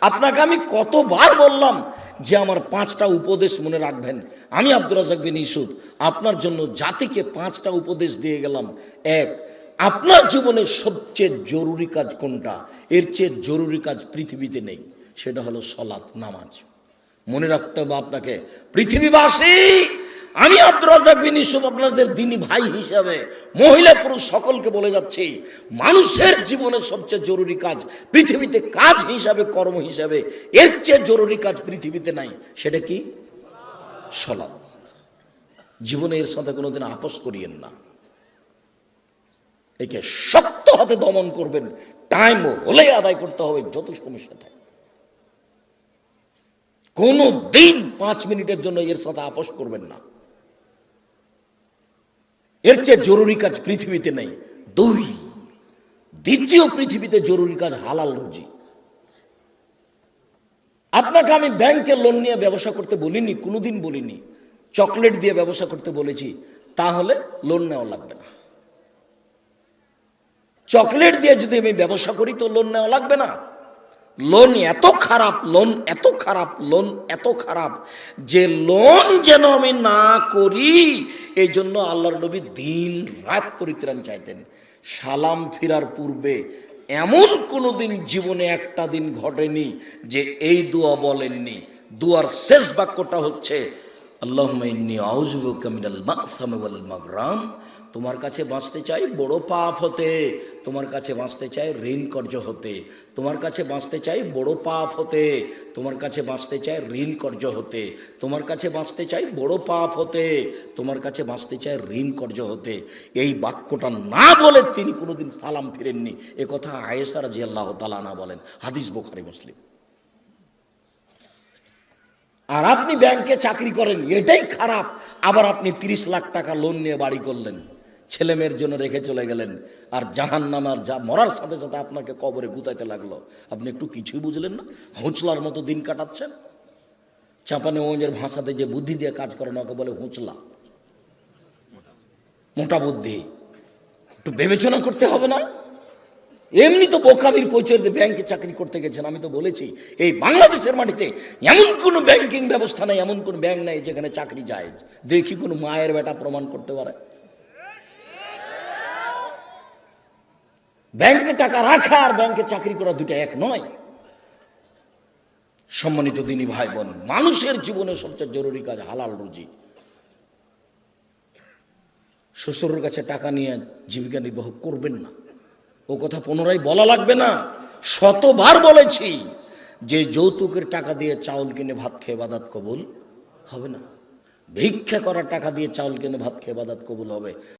আপনাকে আমি কতবার বললাম যে আমার পাঁচটা উপদেশ মনে রাখবেন? আমি আব্দুর রাজাক বিন ইউসুফ, আপনার জন্য জাতিকে পাঁচটা উপদেশ দিয়ে গেলাম। এক, আপনার জীবনের সবচেয়ে জরুরি কাজ কোনটা? এর চেয়ে জরুরি কাজ পৃথিবীতে নেই, সেটা হলো সলাৎ নামাজ। মনে রাখতে হবে আপনাকে, পৃথিবীবাসী আমি আপনাদের দিনী ভাই হিসাবে, মহিলা পুরুষ সকলকে বলে যাচ্ছি, মানুষের জীবনের সবচেয়ে জরুরি কাজ, পৃথিবীতে কাজ হিসাবে, কর্ম হিসাবে, এর চেয়ে জরুরি কাজ পৃথিবীতে নাই, সেটা কি? সলাৎ। জীবনে এর সাথে কোনোদিন আপোষ করিয়েন না। একে শক্ত হাতে দমন করবেন, টাইম হলে আদায় করতে হবে, যত সমস্যা থাকে কোনো দিন পাঁচ মিনিটের জন্য এর সাথে আপোষ করবেন না। এর চেয়ে জরুরি কাজ পৃথিবীতে নেই, দুই। দ্বিতীয় পৃথিবীতে জরুরি কাজ হালাল রুজি। আপনাকে আমি ব্যাংকে লোন নিয়ে ব্যবসা করতে বলিনি, কোনোদিন বলিনি। চকলেট দিয়ে ব্যবসা করতে বলেছি, তাহলে লোন নেওয়া লাগবে না। চকলেট দিয়ে যদি আমি ব্যবসা করি, তো লোন নেওয়া লাগবে না। লোন এত খারাপ, লোন এত খারাপ, লোন এত খারাপ, যে লোন যেন আমি না করি এই জন্য আল্লাহর নবী দিন রাত পরিত্রাণ চাইতেন। সালাম ফিরার পূর্বে এমন কোনো দিন জীবনে একটা দিন ঘটেনি যে এই দোয়া বলেননি। দুয়ার শেষ বাক্যটা হচ্ছে আল্লাহ তোমার কাছে বাঁচতে চাই বড় পাপ হতে। তোমার কাছে বাঁচতে চাই ঋণ কর্য হতে। তোমার কাছে বাঁচতে চাই বড় পাপ হতে। তোমার কাছে বাঁচতে চাই ঋণ কর্য হতে। তোমার কাছে বাঁচতে চাই বড় পাপ হতে। তোমার কাছে বাঁচতে চাই ঋণ কর্য হতে। এই বাক্যটা না বলে তিনি কোনোদিন সালাম ফিরেননি। এ কথা আয়েসার জি আল্লাহ তালানা বলেন, হাদিস বোখারি, মুসলিম। আর আপনি ব্যাংকে চাকরি করেন, এটাই খারাপ। আবার আপনি তিরিশ লাখ টাকা লোন নিয়ে বাড়ি করলেন। ছেলে মেয়ের জন্য রেখে চলে গেলেন। আর জাহান নামার যা মরার সাথে সাথে আপনাকে কবরে গুতাইতে লাগল। আপনি একটু কিছুই বুঝলেন না? হুঁচলার মতো দিন কাটাচ্ছেন? চাপানে ওঁজের ভাষাতে যে বুদ্ধি দিয়ে কাজ করেন ওকে বলে হুঁচলা। মোটা বুদ্ধি। একটু বিবেচনা করতে হবে না? এমনি তো বোকামির পরিচয় ব্যাংকে চাকরি করতে গেছেন। আমি তো বলেছি, এই বাংলাদেশের মাটিতে এমন কোনো ব্যাংকিং ব্যবস্থা নেই, এমন কোনো ব্যাংক নেই যেখানে চাকরি যায়। দেখি কোনো মায়ের বেটা প্রমাণ করতে পারে। ব্যাংকে টাকা রাখা আর ব্যাংকে চাকরি করা দুটো এক নয়। সম্মানিত দিনী ভাই বোন মানুষের জীবনে সবচেয়ে জরুরি কাজ হালাল রুজি। শ্বশুরের কাছে টাকা নিয়ে জীবিকা নির্বাহ করবেন না। ও কথা পুনরায় বলা লাগবে না। শতবার বলেছি, যে যৌতুকের টাকা দিয়ে চাউল কিনে ভাত খেয়ে বাদাত কবুল হবে না। ভিক্ষা করার টাকা দিয়ে চাউল কিনে ভাত খেয়ে বাদাত কবুল হবে।